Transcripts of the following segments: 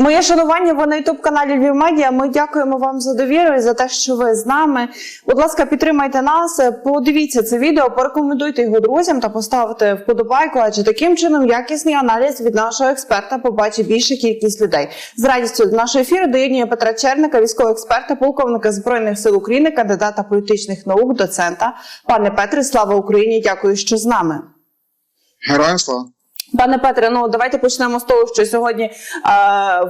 Моє шанування ви на ютуб каналі Львів Медіа. Ми дякуємо вам за довіру і за те, що ви з нами. Будь ласка, підтримайте нас, подивіться це відео, порекомендуйте його друзям та поставте вподобайку. Адже таким чином якісний аналіз від нашого експерта побачить більша кількість людей. З радістю до нашого ефіру доєднує Петра Черника, військового експерта, полковника збройних сил України, кандидата політичних наук, доцента. Пане Петре, слава Україні! Дякую, що з нами. Героям слава. Пане Петре, ну давайте почнемо з того, що сьогодні е,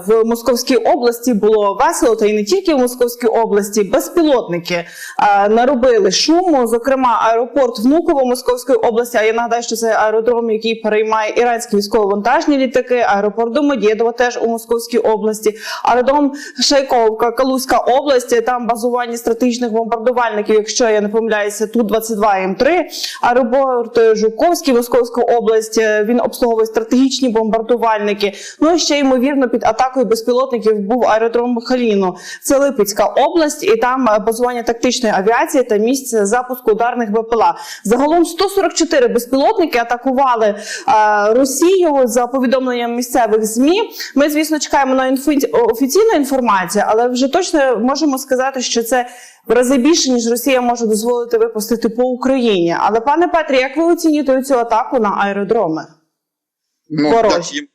в Московській області було весело, та й не тільки в Московській області. Безпілотники е, наробили шуму. Зокрема, аеропорт Внуково Московської області. А я нагадаю, що це аеродром, який переймає іранські військово-вантажні літаки. Аеропорт Домодєдово теж у Московській області. Аеродром Шайковка, Калузька область. Там базування стратегічних бомбардувальників. Якщо я не помиляюся, ту 22 М3. Аеропорт Жуковський, Московська область. е, Він обслуговує стратегічні бомбардувальники. Ну і ще ймовірно під атакою безпілотників був аеродром Халіно. Це Липецька область, і там е, базування тактичної авіації та місце запуску ударних БПЛА. Загалом 144 безпілотники атакували е, Росію за повідомленням місцевих змі. Ми, звісно, чекаємо на інфо- офіційну інформацію, але вже точно можемо сказати, що це. В рази більше ніж Росія може дозволити випустити по Україні. Але пане Петрі, як ви оцінюєте цю атаку на аеродроми? Ну, так, їм,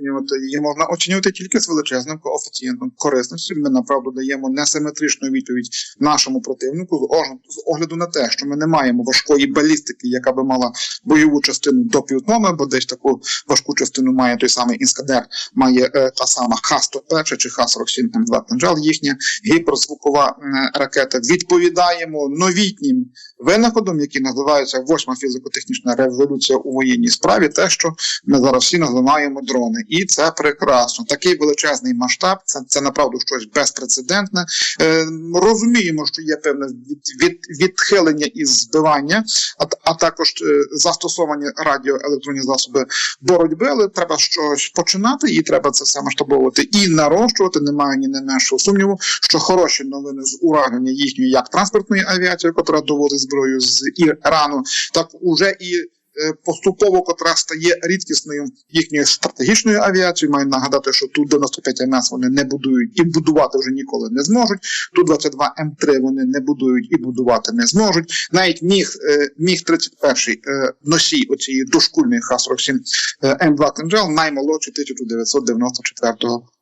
оцінювати, її можна оцінювати тільки з величезним коефіцієнтом корисності. Ми направду даємо несиметричну відповідь нашому противнику з огляду, на те, що ми не маємо важкої балістики, яка би мала бойову частину до півтона, бо десь таку важку частину має той самий інскадер, має е, та сама Х-101 чи Х-47 М2 «Кинжал», їхня гіперзвукова е, ракета. Відповідаємо новітнім винаходом, які називаються восьма фізико-технічна революція у воєнній справі, те, що ми зараз всі називаємо дрони, і це прекрасно. Такий величезний масштаб, це, це направду щось безпрецедентне. Е, розуміємо, що є певне від, від, відхилення із збивання, а, а також е, застосовані радіоелектронні засоби боротьби, але треба щось починати, і треба це все масштабовувати і нарощувати. Немає ні не меншого сумніву, що хороші новини з ураження їхньої як транспортної авіації, котра доводить зброю з Ірану, так уже і поступово, котра стає рідкісною їхньою стратегічною авіацією. Маю нагадати, що ту 95 МС вони не будують і будувати вже ніколи не зможуть. Ту 22 М3 вони не будують і будувати не зможуть. Навіть міг е, міг 31 е, носій оцієї дошкульної Х-47 е, М2 «Кинжал» наймолодший 1994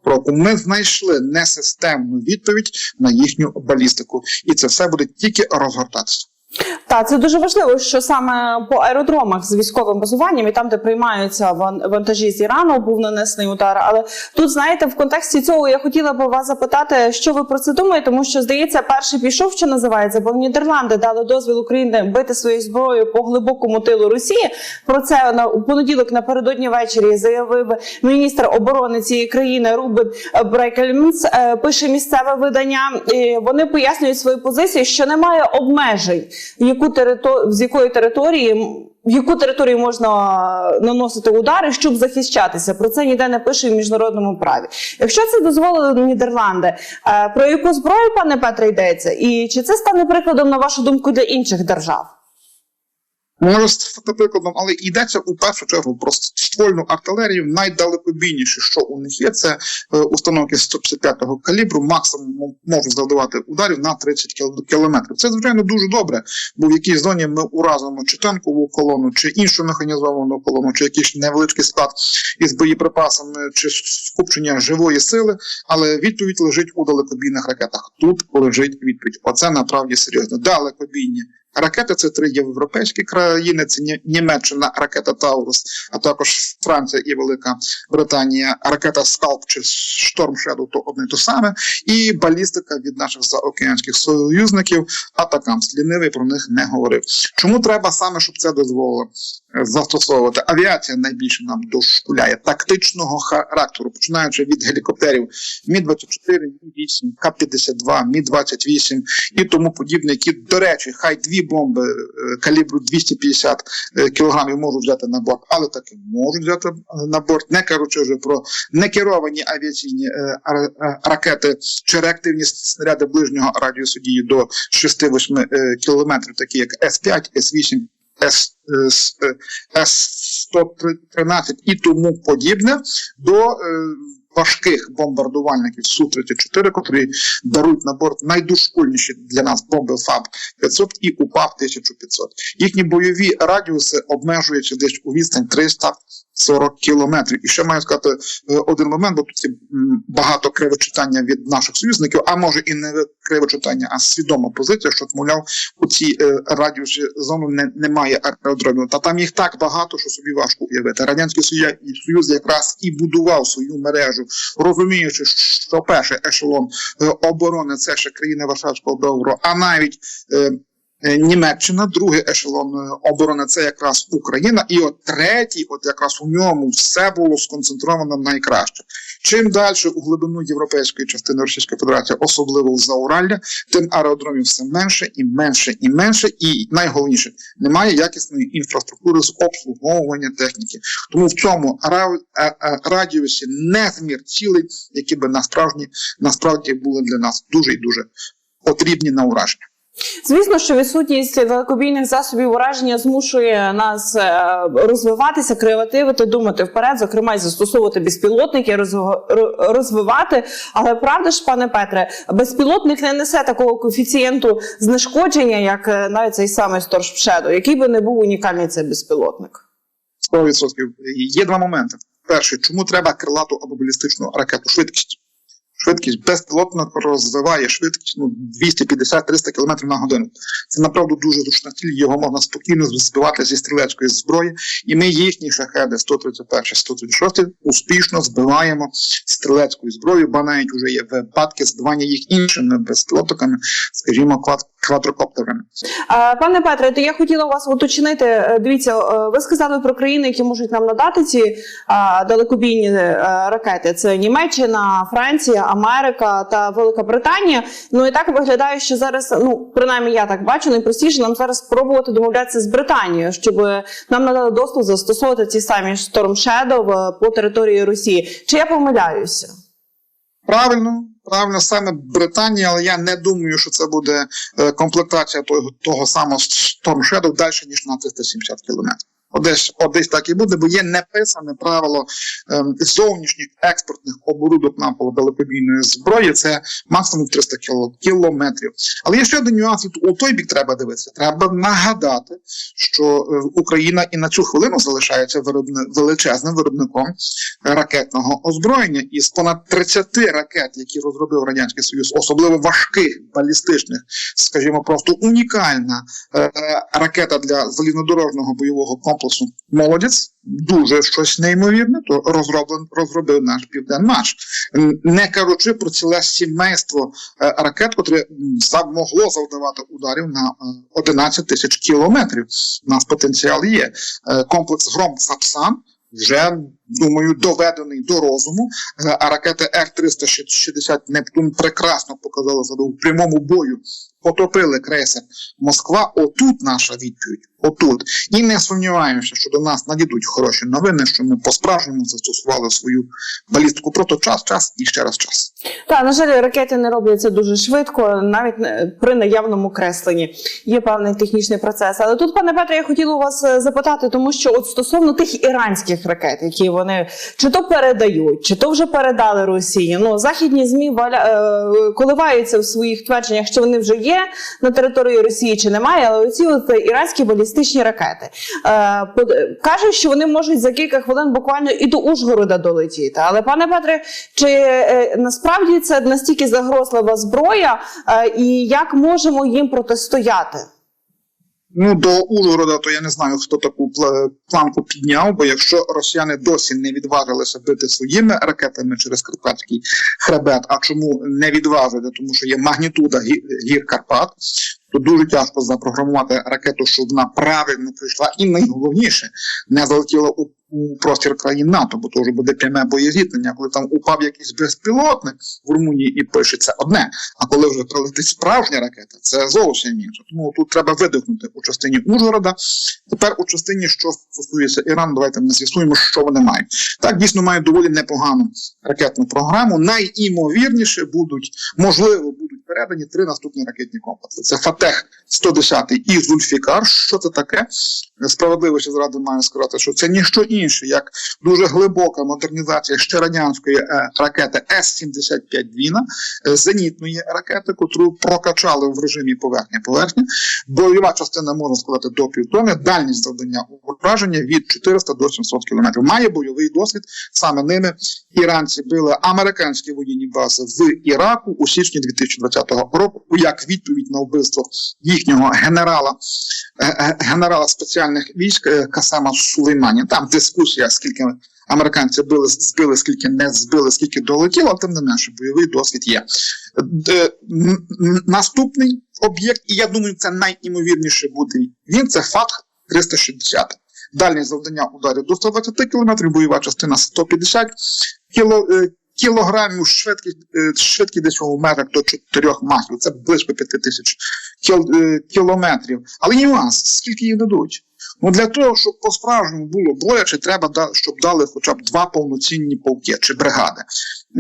року. Ми знайшли несистемну відповідь на їхню балістику, і це все буде тільки розгортатися. Так, це дуже важливо, що саме по аеродромах з військовим базуванням і там, де приймаються ван- вантажі з Ірану, був нанесений удар. Але тут, знаєте, в контексті цього я хотіла б вас запитати, що ви про це думаєте, тому що здається, перший пішов, що називається, бо в Нідерланди дали дозвіл Україні бити своєю зброєю по глибокому тилу Росії. Про це на у понеділок напередодні ввечері заявив міністр оборони цієї країни Рубен Брекельмс. Е, Пише місцеве видання. Вони пояснюють свою позицію, що немає обмежень, яку терито... з якої території. В яку територію можна наносити удари, щоб захищатися? Про це ніде не пише в міжнародному праві. Якщо це дозволили Нідерланди, е, про яку зброю, пане Петре, йдеться? І чи це стане прикладом, на вашу думку, для інших держав? Може стати прикладом, але йдеться у першу чергу про ствольну артилерію. Найдалекобійніше, що у них є, це е, установки 155-го калібру, максимум можуть завдавати ударів на 30 кілометрів. Це звичайно дуже добре, бо в якійсь зоні ми уразимо чи танкову колону, чи іншу механізовану колону, чи якийсь невеличкий склад із боєприпасами, чи скупчення живої сили. Але відповідь лежить у далекобійних ракетах. Тут лежить відповідь. Оце направді серйозно. Далекобійні Ракети це три європейські країни: це Німеччина, ракета Таурус, а також Франція і Велика Британія. Ракета Скалп чи Шторм Шедоу то одне й то саме. І балістика від наших заокеанських союзників. Атакамс лінивий про них не говорив. Чому треба саме, щоб це дозволило е, застосовувати? Авіація найбільше нам дошкуляє тактичного характеру, починаючи від гелікоптерів Мі 24 Мі 8 К-52, Мі 28 і тому подібне, які, до речі, хай дві бомби е, калібру 250 е, кілограмів можуть взяти на борт, але таки можуть взяти е, на борт, не кажучи вже про некеровані авіаційні ракети чи реактивні снаряди ближнього радіусу дії до 6-8 е, кілометрів, такі як С-5, С-8, С, С, е, С-113 і тому подібне, до важких бомбардувальників Су-34, котрі дарують на борт найдушкульніші для нас бомби ФАБ 500 і УПАП 1500. Їхні бойові радіуси обмежуються десь у відстань 340 кілометрів. І ще маю сказати е, один момент, бо тут є багато кривочитання від наших союзників, а може і не кривочитання, а свідома позиція, що мовляв, у цій е, радіусі зону не, немає аеродромів. Та там їх так багато, що собі важко уявити. Радянський Союз якраз і будував свою мережу, розуміючи, що перший ешелон е, оборони це ще країни Варшавського договору, а навіть е, Німеччина, другий ешелон е, оборони це якраз Україна, і от третій, от якраз у ньому все було сконцентровано найкраще. Чим далі у глибину європейської частини Російської Федерації, особливо в Зауралля, тим аеродромів все менше і менше і менше, і найголовніше немає якісної інфраструктури з обслуговування техніки. Тому в цьому е, е, радіусі незмір цілей, які би насправді насправді були для нас дуже і дуже потрібні на ураження. Звісно, що відсутність далекобійних засобів ураження змушує нас е, розвиватися, креативити, думати вперед, зокрема й застосовувати безпілотники, розв- розвивати. Але правда ж, пане Петре, безпілотник не несе такого коефіцієнту знешкодження, як е, навіть цей самий Storm Shadow, який би не був унікальний цей безпілотник. 100%. Є два моменти. Перший, чому треба крилату або балістичну ракету? Швидкість. Швидкість безпілотно розвиває швидкість ну, 250-300 км на годину. Це направду дуже зручна ціль. Його можна спокійно збивати зі стрілецької зброї. І ми їхні шахеди 131 136 успішно збиваємо стрілецькою зброєю, бо навіть вже є випадки збивання їх іншими безпілотниками, скажімо, квадрокоптерами. Пане Петре, то я хотіла у вас уточнити. е, Дивіться, е, ви сказали про країни, які можуть нам надати ці е, далекобійні ракети. Це Німеччина, Франція, Америка та Велика Британія. Ну і так виглядає, що зараз, ну принаймні я так бачу, найпростіше нам зараз спробувати домовлятися з Британією, щоб нам надали доступ застосовувати ці самі Storm Shadow по території Росії. Чи я помиляюся? Правильно, правильно, саме Британія, але я не думаю, що це буде е, комплектація того, того самого Storm Shadow далі, ніж на 370 кілометрів. Одесь, одесь так і буде, бо є неписане правило ем, зовнішніх експортних оборудок на далекобійної зброї. Це максимум 300 кіло, кілометрів. Але є ще один нюанс. і У той бік треба дивитися. Треба нагадати, що е, Україна і на цю хвилину залишається виробни, величезним виробником ракетного озброєння. Із понад 30 ракет, які розробив радянський союз, особливо важких балістичних, скажімо, просто унікальна е, ракета для залізнодорожнього бойового комплексу Молодець. Дуже щось неймовірне, то розроблен розробив наш Південмаш, не кажучи про ціле сімейство е, ракет, котре могло завдавати ударів на е, 11 тисяч кілометрів. У нас потенціал є. Е, Комплекс Гром Сапсан вже думаю доведений до розуму. Е, А ракети Р-360 Нептун прекрасно показали себе у прямому бою. Потопили крейсер Москва. Отут наша відповідь. Отут. І не сумніваємося, що до нас надійдуть хороші новини, що ми по-справжньому застосували свою балістику. Просто час, час і ще раз час. Так, на жаль, ракети не робляться дуже швидко, навіть не- при наявному кресленні. Є певний технічний процес. Але тут, пане Петре, я хотіла у вас е, запитати, тому що от стосовно тих іранських ракет, які вони чи то передають, чи то вже передали Росії. Ну, західні змі валя, е, коливаються в своїх твердженнях, що вони вже є на території Росії, чи немає. Але оці от е, іранські балістичні ракети е, кажуть, що вони можуть за кілька хвилин буквально і до Ужгорода долетіти. Але пане Петре, чи е, насправді це настільки загрозлива зброя, е, і як можемо їм протистояти? Ну, до Ужгорода, то я не знаю, хто таку планку підняв, бо якщо росіяни досі не відважилися бити своїми ракетами через Карпатський хребет, а чому не відважити? Тому що є магнітуда гі- гір Карпат, то дуже тяжко запрограмувати ракету, щоб вона правильно прийшла, і найголовніше не залетіла у, у простір країн НАТО, бо вже буде пряме боєзіткнення, коли там упав якийсь безпілотник в Румунії і пише це одне. А коли вже прилетить справжня ракета, це зовсім інше. Тому тут треба видихнути у частині Ужгорода. Тепер у частині, що стосується Ірану, давайте ми з'ясуємо, що вони мають. Так, дійсно мають доволі непогану ракетну програму. Найімовірніше будуть, можливо, будуть передані три наступні ракетні комплекси. Це Фатех 110 і Зульфікар. Що це таке? Справедливості зради маю сказати, що це ніщо інше, як дуже глибока модернізація ще радянської е, ракети С-75 Двіна, е, зенітної ракети, котру прокачали в режимі поверхня-поверхня. Бойова частина можна сказати до півтони, дальність завдання ураження від 400 до 700 кілометрів. Має бойовий досвід. Саме ними іранці били американські воєнні бази в Іраку у січні 2020 року як відповідь на вбивство їхнього генерала е, генерала спеціальних військ е, Касема Сулеймані. Там дискусія, скільки американці били, збили, скільки не збили, скільки долетіло, тим не менше бойовий досвід є. Е, Наступний об'єкт, і я думаю, це найімовірніше буде. Він це ФАТХ 360. Дальність завдання ударів до 120 км, бойова частина 150 кіло, е, кілограмів, швидкість, швидкість десь у межах до 4 махів. Це близько 5 тисяч кіл, кілометрів. Але нюанс, скільки їх дадуть? Ну для того, щоб по-справжньому було боляче, треба щоб дали хоча б два повноцінні полки чи бригади.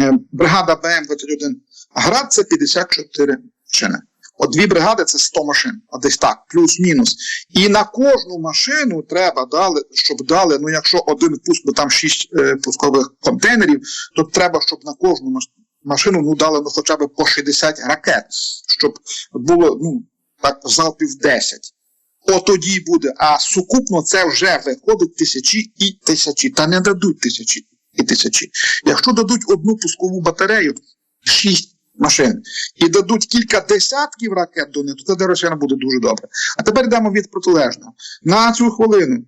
Е, бригада БМ-21 Град це 54 машини. От дві бригади це 100 машин, а десь так, плюс-мінус. І на кожну машину треба дали, щоб дали, ну якщо один пуск, бо там 6 е, пускових контейнерів, то треба, щоб на кожну машину ну, дали ну, хоча б по 60 ракет, щоб було ну, так залпів 10. От тоді буде, а сукупно це вже виходить тисячі і тисячі. Та не дадуть тисячі і тисячі. Якщо дадуть одну пускову батарею, шість машин, і дадуть кілька десятків ракет до них, то це для буде дуже добре. А тепер йдемо від протилежного. На цю хвилину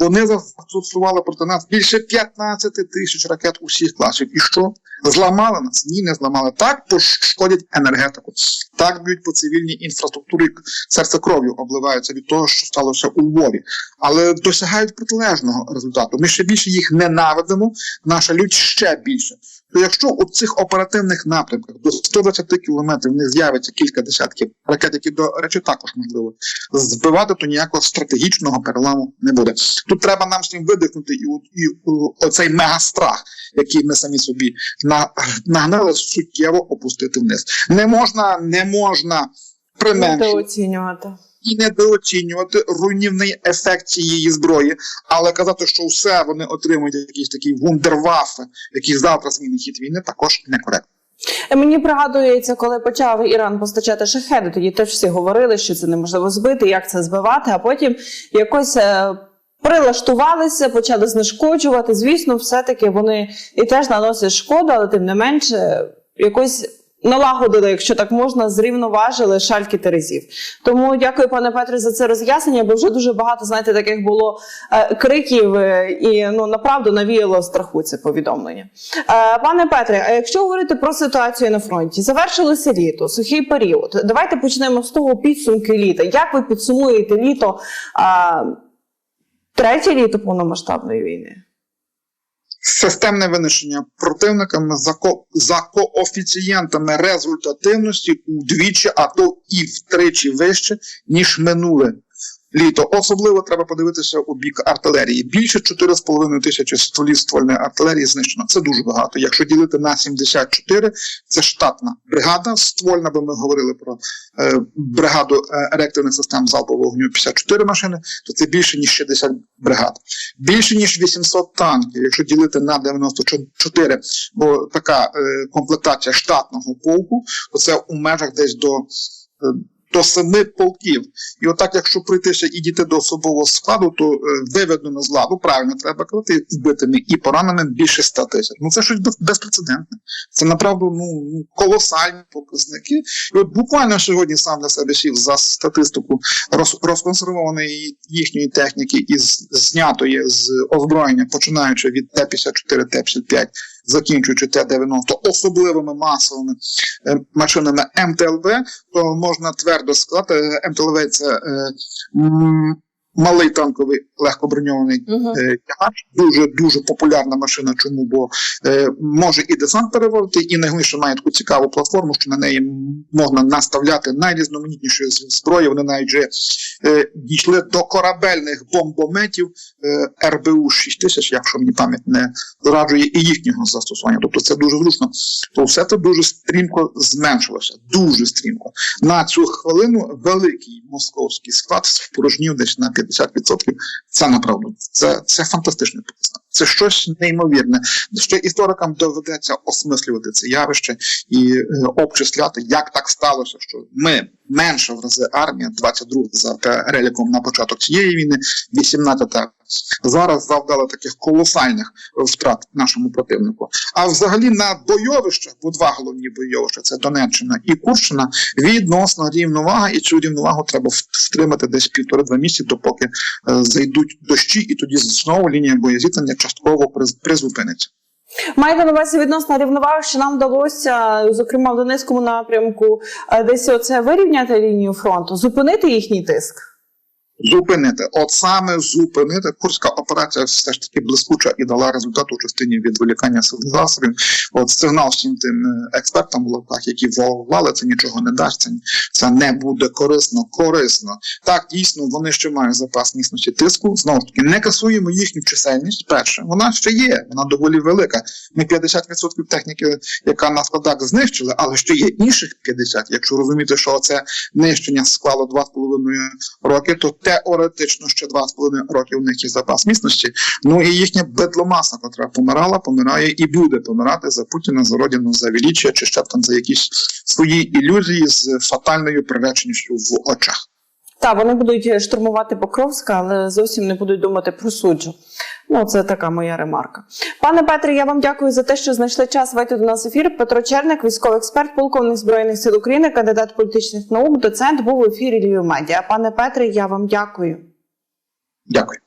вони застосували проти нас більше 15 тисяч ракет усіх класів. І що? Зламали нас? Ні, не зламали. Так пошкодять енергетику, так б'ють по цивільній інфраструктурі, серце кров'ю обливаються від того, що сталося у Львові. Але досягають протилежного результату. Ми ще більше їх ненавидимо, наша лють ще більше. То якщо у цих оперативних напрямках до 120 кілометрів не з'явиться кілька десятків ракет, які, до речі, також можливо збивати, то ніякого стратегічного переламу не буде. Тут треба нам всім видихнути і, у- і оцей мегастрах, який ми самі собі на, нагнали, суттєво опустити вниз. Не можна, не можна Недооцінювати. І недооцінювати руйнівний ефект цієї зброї, але казати, що все вони отримують якісь такі вундервафи, які завтра змінить хід війни, також некоректно. Е, Мені пригадується, коли почав Іран постачати шахеди, тоді теж всі говорили, що це неможливо збити, як це збивати, а потім якось. е, Прилаштувалися, почали знешкоджувати. Звісно, все-таки вони і теж наносять шкоду, але тим не менше якось налагодили, якщо так можна, зрівноважили шальки терезів. Тому дякую, пане Петре, за це роз'яснення, бо вже дуже багато, знаєте, таких було е, криків, е, і ну направду навіяло страху це повідомлення. Е, Пане Петре, а якщо говорити про ситуацію на фронті, завершилося літо, сухий період. Давайте почнемо з того підсумки літа. Як ви підсумуєте літо, а, третє літо повномасштабної війни? Системне винищення противниками за, ко, за коофіцієнтами результативності удвічі, а то і втричі вище, ніж минуле літо. Особливо треба подивитися у бік артилерії. Більше 4,5 тисячі стволів ствольної артилерії знищено. Це дуже багато. Якщо ділити на 74, це штатна бригада ствольна, бо ми говорили про е, бригаду е, реактивних систем залпового вогню 54 машини, то це більше ніж 60 бригад. Більше ніж 800 танків, якщо ділити на 94, бо така е, комплектація штатного полку, то це у межах десь до. До семи полків. І отак, якщо прийтися і дійти до особового складу, то е, виведено з ладу, правильно треба казати, збитими і пораненими більше 100 тисяч. Ну це щось без- безпрецедентне. Це направду ну, колосальні показники. І от буквально сьогодні сам для себе сів за статистику роз, розконсервованої їхньої техніки із знятої з озброєння, починаючи від Т-54, Т-55, закінчуючи Т-90, особливими масовими е, машинами МТЛВ, то можна твердо сказати, МТЛВ це е, малий танковий легкоброньований Угу. е, тягач, дуже дуже популярна машина. Чому? Бо е, може і десант переводити, і найголовніше має таку цікаву платформу, що на неї можна наставляти найрізноманітніші зброї. Вони навіть вже е, дійшли до корабельних бомбометів е, РБУ 6000, якщо мені пам'ять не зраджує, і їхнього застосування. Тобто це дуже зручно. То все це дуже стрімко зменшилося. Дуже стрімко. На цю хвилину великий московський склад спорожнів десь на 50%. Це направду це, це фантастичний показник. Це щось неймовірне. Ще історикам доведеться осмислювати це явище і е, обчисляти, як так сталося, що ми менша в рази армія, 22 за переліком на початок цієї війни, 18 зараз завдала таких колосальних втрат нашому противнику. А взагалі на бойовищах, бо два головні бойовища це Донеччина і Курщина, відносна рівновага, і цю рівновагу треба втримати десь півтори-два місяці, допоки е, зайдуть дощі, і тоді знову лінія боєзіткнення частково приз- призупиниться. Маєте на увазі відносно рівноваги, що нам вдалося, зокрема в Донецькому напрямку, е, десь оце вирівняти лінію фронту, зупинити їхній тиск. Зупинити, от саме зупинити. Курська операція все ж таки блискуча і дала результат у частині відволікання засобів. От сигнал всім тим е, експертам було так, які волали, це нічого не дасть, це не буде корисно, корисно. Так, дійсно, вони ще мають запас міцності тиску. Знову ж таки, не касуємо їхню чисельність. Перше, вона ще є, вона доволі велика. Ми 50% техніки, яка на складах знищили, але ще є інших 50%. Якщо розуміти, що це нищення склало 2,5 роки, то теоретично ще 2,5 роки у них є запас міцності. Ну і їхня бедломаса, котра помирала, помирає і буде помирати за Путіна, за родину, за величчя, чи ще там за якісь свої ілюзії з фатальною приреченістю в очах. Та вони будуть штурмувати Покровська, але зовсім не будуть думати про суджу. Ну, це така моя ремарка. Пане Петре, я вам дякую за те, що знайшли час вийти до нас в ефір. Петро Черник, військовий експерт, полковник збройних сил України, кандидат політичних наук, доцент був в ефірі Львів Медіа. Пане Петре, я вам дякую. Дякую.